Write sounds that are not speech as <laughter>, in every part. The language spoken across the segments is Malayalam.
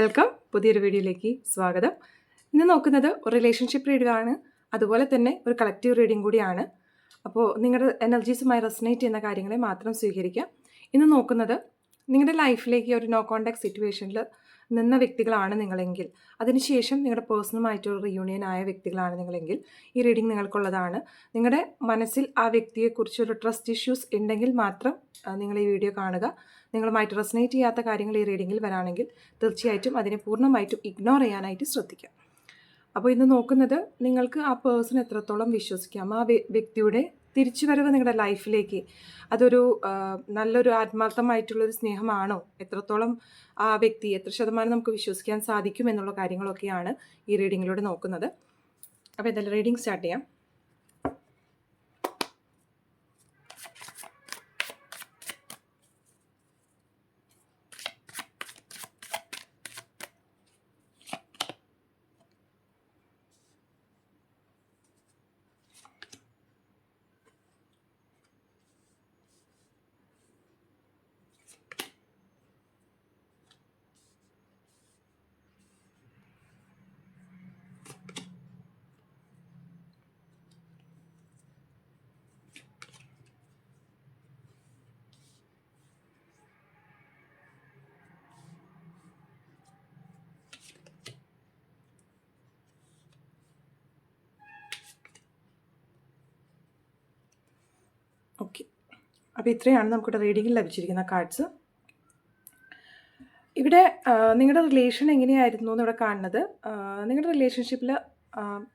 വെൽക്കം. പുതിയൊരു വീഡിയോയിലേക്ക് സ്വാഗതം. ഇന്ന് നോക്കുന്നത് ഒരു റിലേഷൻഷിപ്പ് റീഡിംഗ് ആണ്. അതുപോലെ തന്നെ ഒരു കളക്റ്റീവ് റീഡിംഗ് കൂടിയാണ്. അപ്പോൾ നിങ്ങളുടെ എനർജീസുമായി റെസനേറ്റ് ചെയ്യുന്ന കാര്യങ്ങളെ മാത്രം സ്വീകരിക്കാം. ഇന്ന് നോക്കുന്നത് നിങ്ങളുടെ ലൈഫിലേക്ക് ഒരു നോ കോണ്ടാക്ട് സിറ്റുവേഷനിൽ നിന്ന വ്യക്തികളാണ് നിങ്ങളെങ്കിൽ. അതിനുശേഷം നിങ്ങളുടെ പേഴ്സണലുമായിട്ടുള്ള റിയൂണിയൻ ആയ വ്യക്തികളാണ് നിങ്ങളെങ്കിൽ. ഈ റീഡിംഗ് നിങ്ങൾക്കുള്ളതാണ്. നിങ്ങളുടെ മനസ്സിൽ ആ വ്യക്തിയെക്കുറിച്ചൊരു ട്രസ്റ്റ് ഇഷ്യൂസ് ഉണ്ടെങ്കിൽ മാത്രം നിങ്ങൾ ഈ വീഡിയോ കാണുക. നിങ്ങളുമായിട്ട് റെസനേറ്റ് ചെയ്യാത്ത കാര്യങ്ങൾ ഈ റീഡിങ്ങിൽ വരാണെങ്കിൽ തീർച്ചയായിട്ടും അതിനെ പൂർണമായിട്ടും ഇഗ്നോർ ചെയ്യാനായിട്ട് ശ്രദ്ധിക്കാം അപ്പോൾ ഇന്ന് നോക്കുന്നത് നിങ്ങൾക്ക് ആ പേഴ്സൺ എത്രത്തോളം വിശ്വസിക്കാം? ആ വ്യക്തിയുടെ തിരിച്ചുവരവ് നിങ്ങളുടെ ലൈഫിലേക്ക് അതൊരു നല്ലൊരു ആത്മാർത്ഥമായിട്ടുള്ളൊരു സ്നേഹമാണോ? എത്രത്തോളം ആ വ്യക്തി എത്ര ശതമാനം നമുക്ക് വിശ്വസിക്കാൻ സാധിക്കും എന്നുള്ള കാര്യങ്ങളൊക്കെയാണ് ഈ റീഡിങ്ങിലൂടെ നോക്കുന്നത്. അപ്പോൾ എന്തായാലും റീഡിങ് സ്റ്റാർട്ട് ചെയ്യാം. ഓക്കെ അപ്പോൾ ഇത്രയാണ് നമുക്കിവിടെ റീഡിങ്ങിൽ ലഭിച്ചിരിക്കുന്ന കാർഡ്സ് ഇവിടെ നിങ്ങളുടെ റിലേഷൻ എങ്ങനെയായിരുന്നു എന്ന് ഇവിടെ കാണുന്നത്? നിങ്ങളുടെ റിലേഷൻഷിപ്പിൽ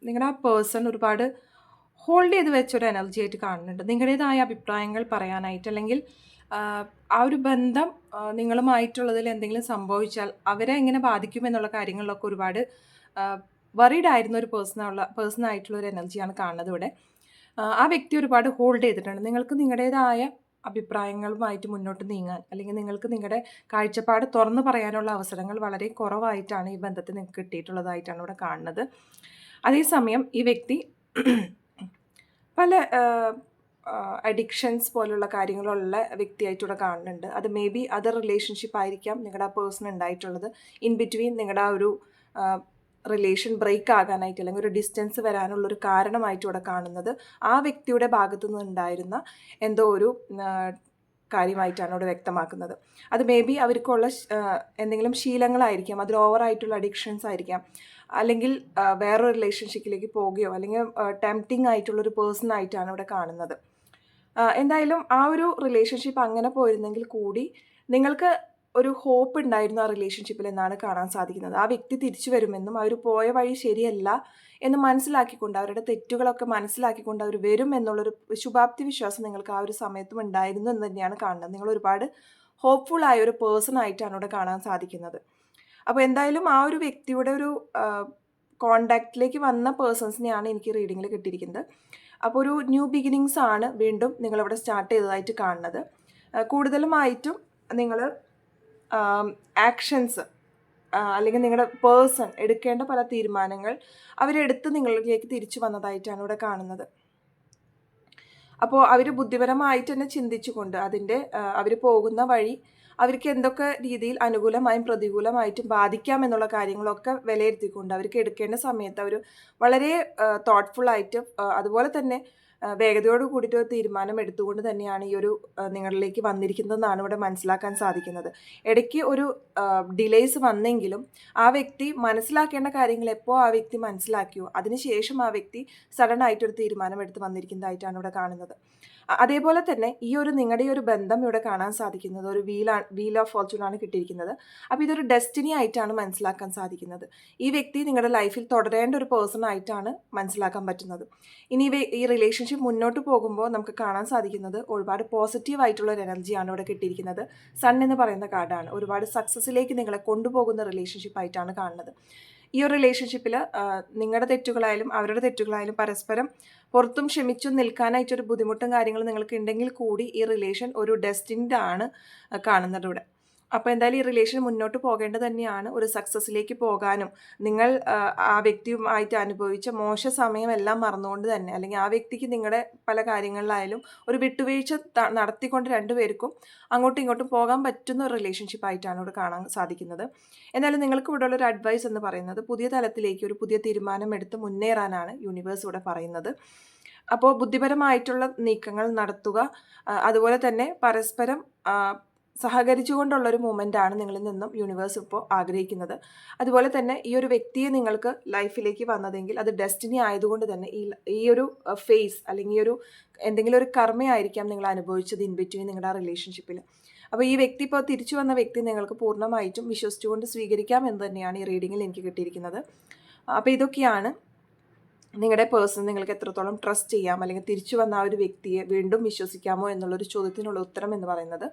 നിങ്ങളുടെ ആ പേഴ്സൺ ഒരുപാട് ഹോൾഡ് ചെയ്ത് വെച്ചൊരു എനർജി ആയിട്ട് കാണുന്നുണ്ട്. നിങ്ങളുടേതായ അഭിപ്രായങ്ങൾ പറയാനായിട്ട് അല്ലെങ്കിൽ ആ, ഒരു ബന്ധം നിങ്ങളുമായിട്ടുള്ളതിൽ എന്തെങ്കിലും സംഭവിച്ചാൽ അവരെ എങ്ങനെ ബാധിക്കും എന്നുള്ള കാര്യങ്ങളിലൊക്കെ ഒരുപാട് വറീഡ് ആയിരുന്ന ഒരു പേഴ്സണുള്ള പേഴ്സൺ ആയിട്ടുള്ള ഒരു എനർജിയാണ് കാണുന്നത് ഇവിടെ. ആ, വ്യക്തി ഒരുപാട് ഹോൾഡ് ചെയ്തിട്ടുണ്ട്. നിങ്ങൾക്ക് നിങ്ങളുടേതായ അഭിപ്രായങ്ങളുമായിട്ട് മുന്നോട്ട് നീങ്ങാൻ അല്ലെങ്കിൽ നിങ്ങൾക്ക് നിങ്ങളുടെ കാഴ്ചപ്പാട് തുറന്നു പറയാനുള്ള അവസരങ്ങൾ വളരെ കുറവായിട്ടാണ് ഈ ബന്ധത്തിൽ നിങ്ങൾക്ക് കിട്ടിയിട്ടുള്ളതായിട്ടാണ് ഇവിടെ കാണുന്നത്. അതേസമയം ഈ വ്യക്തി <clears throat> പല അഡിക്ഷൻസ് പോലുള്ള കാര്യങ്ങളുള്ള വ്യക്തിയായിട്ട് ഇവിടെ കാണുന്നുണ്ട്. അത് മേ ബി അതർ റിലേഷൻഷിപ്പ് ആയിരിക്കാം നിങ്ങളുടെ ആ പേഴ്സൺ ഉണ്ടായിട്ടുള്ളത്. ഇൻ ബിറ്റ്വീൻ നിങ്ങളുടെ ആ ഒരു റിലേഷൻ ബ്രേക്ക് ആകാനായിട്ട് അല്ലെങ്കിൽ ഒരു ഡിസ്റ്റൻസ് വരാനുള്ള ഒരു കാരണമായിട്ട് ഇവിടെ കാണുന്നത് ആ വ്യക്തിയുടെ ഭാഗത്തു നിന്നുണ്ടായിരുന്ന എന്തോ ഒരു കാര്യമായിട്ടാണ് ഇവിടെ വ്യക്തമാക്കുന്നത്. അത് മേ ബി അവർക്കുള്ള എന്തെങ്കിലും ശീലങ്ങളായിരിക്കാം അതിൽ ഓവറായിട്ടുള്ള അഡിക്ഷൻസ് ആയിരിക്കാം അല്ലെങ്കിൽ വേറൊരു റിലേഷൻഷിപ്പിലേക്ക് പോവുകയോ അല്ലെങ്കിൽ ടെംപ്റ്റിംഗ് ആയിട്ടുള്ളൊരു പേഴ്സൺ ആയിട്ടാണ് ഇവിടെ കാണുന്നത്. എന്തായാലും ആ ഒരു റിലേഷൻഷിപ്പ് അങ്ങനെ പോയിരുന്നെങ്കിൽ കൂടി നിങ്ങൾക്ക് ഒരു ഹോപ്പ് ഉണ്ടായിരുന്നു ആ റിലേഷൻഷിപ്പിൽ എന്നാണ് കാണാൻ സാധിക്കുന്നത്. ആ വ്യക്തി തിരിച്ചു വരുമെന്നും അവർ പോയ വഴി ശരിയല്ല എന്ന് മനസ്സിലാക്കിക്കൊണ്ട് അവരുടെ തെറ്റുകളൊക്കെ മനസ്സിലാക്കിക്കൊണ്ട് അവർ വരും എന്നുള്ളൊരു ശുഭാപ്തി വിശ്വാസം നിങ്ങൾക്ക് ആ ഒരു സമയത്തും ഉണ്ടായിരുന്നു എന്ന് തന്നെയാണ് കാണുന്നത്. നിങ്ങൾ ഒരുപാട് ഹോപ്പ്ഫുൾ ആയ ഒരു പേഴ്സൺ ആയിട്ടാണ് ഇവിടെ കാണാൻ സാധിക്കുന്നത്. അപ്പോൾ എന്തായാലും ആ ഒരു വ്യക്തിയുടെ ഒരു കോണ്ടാക്റ്റിലേക്ക് വന്ന പേഴ്സൺസിനെയാണ് എനിക്ക് റീഡിങ്ങിൽ കിട്ടിയിരിക്കുന്നത്. അപ്പോൾ ഒരു ന്യൂ ബിഗിനിങ്സ് ആണ് വീണ്ടും നിങ്ങളിവിടെ സ്റ്റാർട്ട് ചെയ്തതായിട്ട് കാണുന്നത്. കൂടുതലുമായിട്ടും നിങ്ങൾ ആക്ഷൻസ് അല്ലെങ്കിൽ നിങ്ങളുടെ പേഴ്സൺ എടുക്കേണ്ട പല തീരുമാനങ്ങൾ അവരെടുത്ത് നിങ്ങളിലേക്ക് തിരിച്ചു വന്നതായിട്ടാണ് ഇവിടെ കാണുന്നത്. അപ്പോൾ അവർ ബുദ്ധിപരമായിട്ട് തന്നെ ചിന്തിച്ചുകൊണ്ട് അതിന്റെ അവർ പോകുന്ന വഴി അവർക്ക് എന്തൊക്കെ രീതിയിൽ അനുകൂലമായും പ്രതികൂലമായിട്ടും ബാധിക്കാം എന്നുള്ള കാര്യങ്ങളൊക്കെ വിലയിരുത്തിക്കൊണ്ട് അവർക്ക് എടുക്കേണ്ട സമയത്ത് അവർ വളരെ തോട്ട്ഫുൾ ആയിട്ട് അതുപോലെ തന്നെ വേഗതയോട് കൂടിയിട്ട് തീരുമാനം എടുത്തുകൊണ്ട് തന്നെയാണ് ഈ ഒരു നിങ്ങളിലേക്ക് വന്നിരിക്കുന്നതെന്നാണ് ഇവിടെ മനസ്സിലാക്കാൻ സാധിക്കുന്നത്. ഇടയ്ക്ക് ഒരു ഡിലേസ് വന്നെങ്കിലും ആ വ്യക്തി മനസ്സിലാക്കേണ്ട കാര്യങ്ങൾ എപ്പോൾ ആ വ്യക്തി മനസ്സിലാക്കിയോ അതിനുശേഷം ആ വ്യക്തി സഡൻ ആയിട്ടൊരു തീരുമാനം എടുത്ത് വന്നിരിക്കുന്നതായിട്ടാണ് ഇവിടെ കാണുന്നത്. അതേപോലെ തന്നെ ഈ ഒരു നിങ്ങളുടെ ഒരു ബന്ധം ഇവിടെ കാണാൻ സാധിക്കുന്നത് ഒരു വീലാണ് വീൽ ഓഫ് ഫോർച്യൂൺ ആണ് കിട്ടിയിരിക്കുന്നത്. അപ്പോൾ ഇതൊരു ഡെസ്റ്റിനി ആയിട്ടാണ് മനസ്സിലാക്കാൻ സാധിക്കുന്നത്. ഈ വ്യക്തി നിങ്ങളുടെ ലൈഫിൽ തുടരേണ്ട ഒരു പേഴ്സൺ ആയിട്ടാണ് മനസ്സിലാക്കാൻ പറ്റുന്നത്. ഇനി ഈ റിലേഷൻഷിപ്പ് മുന്നോട്ട് പോകുമ്പോൾ നമുക്ക് കാണാൻ സാധിക്കുന്നത് ഒരുപാട് പോസിറ്റീവ് ആയിട്ടുള്ള ഒരു എനർജിയാണ് ഇവിടെ കിട്ടിയിരിക്കുന്നത്. സൺ എന്ന് പറയുന്ന കാർഡാണ് ഒരുപാട് സക്സസ്സിലേക്ക് നിങ്ങളെ കൊണ്ടുപോകുന്ന റിലേഷൻഷിപ്പ് ആയിട്ടാണ് കാണുന്നത്. ഈ ഒരു റിലേഷൻഷിപ്പിൽ നിങ്ങളുടെ തെറ്റുകളായാലും അവരുടെ തെറ്റുകളായാലും പരസ്പരം പുറത്തും ക്ഷമിച്ചും നിൽക്കാനായിട്ടൊരു ബുദ്ധിമുട്ടും കാര്യങ്ങളും നിങ്ങൾക്ക് ഉണ്ടെങ്കിൽ കൂടി ഈ റിലേഷൻ ഒരു ഡെസ്റ്റിൻഡ് ആണ് കാണുന്നത് ഇവിടെ അപ്പോൾ എന്തായാലും ഈ റിലേഷൻ മുന്നോട്ട് പോകേണ്ടത് തന്നെയാണ്. ഒരു സക്സസ്സിലേക്ക് പോകാനും നിങ്ങൾ ആ, വ്യക്തിയുമായിട്ട് അനുഭവിച്ച മോശ സമയമെല്ലാം മറന്നുകൊണ്ട് തന്നെ അല്ലെങ്കിൽ ആ വ്യക്തിക്ക് നിങ്ങളുടെ പല കാര്യങ്ങളിലായാലും ഒരു വിട്ടുവീഴ്ച നടത്തിക്കൊണ്ട് രണ്ടുപേർക്കും അങ്ങോട്ടും ഇങ്ങോട്ടും പോകാൻ പറ്റുന്ന ഒരു റിലേഷൻഷിപ്പ് ആയിട്ടാണ് ഇവിടെ കാണാൻ സാധിക്കുന്നത്. എന്നാലും നിങ്ങൾക്ക് ഇവിടെ ഉള്ളൊരു അഡ്വൈസ് എന്ന് പറയുന്നത് പുതിയ തലത്തിലേക്ക് ഒരു പുതിയ തീരുമാനം എടുത്ത് മുന്നേറാനാണ് യൂണിവേഴ്സ് ഇവിടെ പറയുന്നത്. അപ്പോൾ ബുദ്ധിപരമായിട്ടുള്ള നീക്കങ്ങൾ നടത്തുക അതുപോലെ തന്നെ പരസ്പരം ആ, സഹകരിച്ചുകൊണ്ടുള്ള ഒരു മൂമെന്റ് ആണ് നിങ്ങളിൽ നിന്നും യൂണിവേഴ്സ് ഇപ്പോൾ ആഗ്രഹിക്കുന്നത്. അതുപോലെ തന്നെ ഈ ഒരു വ്യക്തിയെ നിങ്ങൾക്ക് ലൈഫിലേക്ക് വന്നതെങ്കിൽ അത് ഡെസ്റ്റിനി ആയതുകൊണ്ട് തന്നെ ഈ ഈ ഒരു ഫേസ് അല്ലെങ്കിൽ ഈ ഒരു എന്തെങ്കിലും ഒരു കർമ്മയായിരിക്കാം നിങ്ങൾ അനുഭവിച്ചത് ഇൻ ബിറ്റ്വീൻ നിങ്ങളുടെ റിലേഷൻഷിപ്പിൽ അപ്പോൾ ഈ വ്യക്തി ഇപ്പോൾ തിരിച്ചു വന്ന വ്യക്തി നിങ്ങൾക്ക് പൂർണമായിട്ടും വിശ്വസിച്ചുകൊണ്ട് സ്വീകരിക്കാം എന്ന് തന്നെയാണ് ഈ റീഡിങ്ങിൽ എനിക്ക് കിട്ടിയിരിക്കുന്നത്. അപ്പോൾ ഇതൊക്കെയാണ് നിങ്ങളുടെ പേഴ്സൺ നിങ്ങൾക്ക് എത്രത്തോളം ട്രസ്റ്റ് ചെയ്യാം അല്ലെങ്കിൽ തിരിച്ചു വന്ന ആ ഒരു വ്യക്തിയെ വീണ്ടും വിശ്വസിക്കാമോ എന്നുള്ളൊരു ചോദ്യത്തിനുള്ള ഉത്തരം എന്ന് പറയുന്നത്.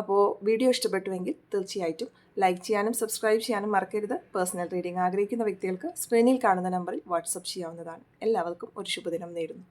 അപ്പോൾ വീഡിയോ ഇഷ്ടപ്പെട്ടുവെങ്കിൽ തീർച്ചയായിട്ടും ലൈക്ക് ചെയ്യാനും സബ്സ്ക്രൈബ് ചെയ്യാനും മറക്കരുത്. പേഴ്സണൽ റീഡിംഗ് ആഗ്രഹിക്കുന്ന വ്യക്തികൾക്ക് സ്ക്രീനിൽ കാണുന്ന നമ്പറിൽ വാട്സപ്പ് ചെയ്യാവുന്നതാണ്. എല്ലാവർക്കും ഒരു ശുഭദിനം നേരുന്നു.